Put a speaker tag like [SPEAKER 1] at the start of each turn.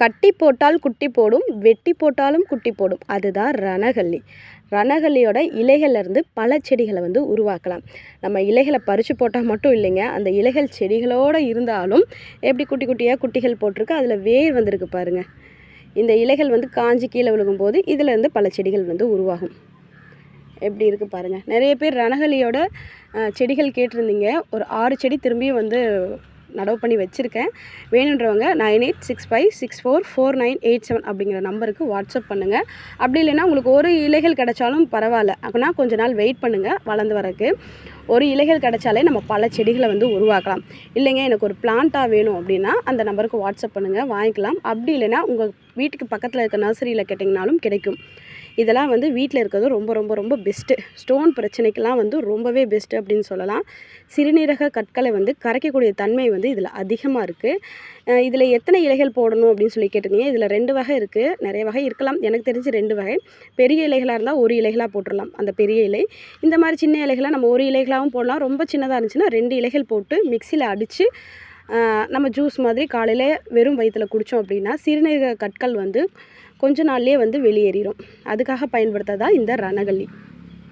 [SPEAKER 1] கட்டி போட்டால் குட்டி போடும் வெட்டி போட்டாலும் குட்டி போடும். அதுதான் ரணகல்லி. ரணகல்லியோட இலைகள்லேருந்து பல செடிகளை வந்து உருவாக்கலாம். நம்ம இலைகளை பறித்து போட்டால் மட்டும் இல்லைங்க. அந்த இலைகள் செடிகளோடு இருந்தாலும் எப்படி குட்டி குட்டியாக குட்டிகள் போட்டிருக்கு அதில் வேர் வந்திருக்கு பாருங்கள் இந்த இலைகள் வந்து காஞ்சி கீழே விழுகும்போது இதிலேருந்து பல செடிகள் வந்து உருவாகும். எப்படி இருக்குது பாருங்கள் நிறைய பேர் ரணகலியோட செடிகள் கேட்டிருந்தீங்க. ஒரு ஆறு செடி திரும்பியும் வந்து நடவு பண்ணி வச்சுருக்கேன். வேணுன்றவங்க nine eight six five six four four nine eight seven அப்படிங்கிற நம்பருக்கு வாட்ஸ்அப் பண்ணுங்கள் அப்படி இல்லைன்னா உங்களுக்கு ஒரு இலைகள் கிடைச்சாலும் பரவாயில்ல. அப்படின்னா கொஞ்ச நாள் வெயிட் பண்ணுங்கள் வளர்ந்து வரக்கு. ஒரு இலைகள் கிடைச்சாலே நம்ம பல செடிகளை வந்து உருவாக்கலாம். இல்லைங்க எனக்கு ஒரு பிளான்ட்டாக வேணும் அப்படின்னா அந்த நம்பருக்கு வாட்ஸ்அப் பண்ணுங்கள் வாங்கிக்கலாம். அப்படி இல்லைன்னா உங்கள் வீட்டுக்கு பக்கத்தில் இருக்க நர்சரியில் கேட்டிங்கனாலும் கிடைக்கும். இதெல்லாம் வந்து வீட்டில் இருக்கிறது ரொம்ப ரொம்ப ரொம்ப பெஸ்ட்டு ஸ்டோன் பிரச்சனைக்கெல்லாம் வந்து ரொம்பவே பெஸ்ட்டு அப்படின்னு சொல்லலாம். சிறுநீரக கற்களை வந்து கரைக்கக்கூடிய தன்மை வந்து இதில் அதிகமாக இருக்குது இதில் எத்தனை இலைகள் போடணும் அப்படின்னு சொல்லி கேட்டிருந்தீங்க. இதில் ரெண்டு வகை இருக்குது நிறைய வகை இருக்கலாம். எனக்கு தெரிஞ்சு ரெண்டு வகை. பெரிய இலைகளாக இருந்தால் ஒரு இலைகளாக போட்டுடலாம். அந்த பெரிய இலை. இந்த மாதிரி சின்ன இலைகளை நம்ம ஒரு இலைகளாகவும் போடலாம். ரொம்ப சின்னதாக இருந்துச்சுன்னா ரெண்டு இலைகள் போட்டு மிக்சியில் அடித்து நம்ம ஜூஸ் மாதிரி காலையில் வெறும் வயிற்றில் குடித்தோம் அப்படின்னா சிறுநீரக கற்கள் வந்து கொஞ்ச நாள்லேயே வந்து வெளியேறிடும் அதுக்காக பயன்படுத்துறது தான் இந்த ரணகல்லி.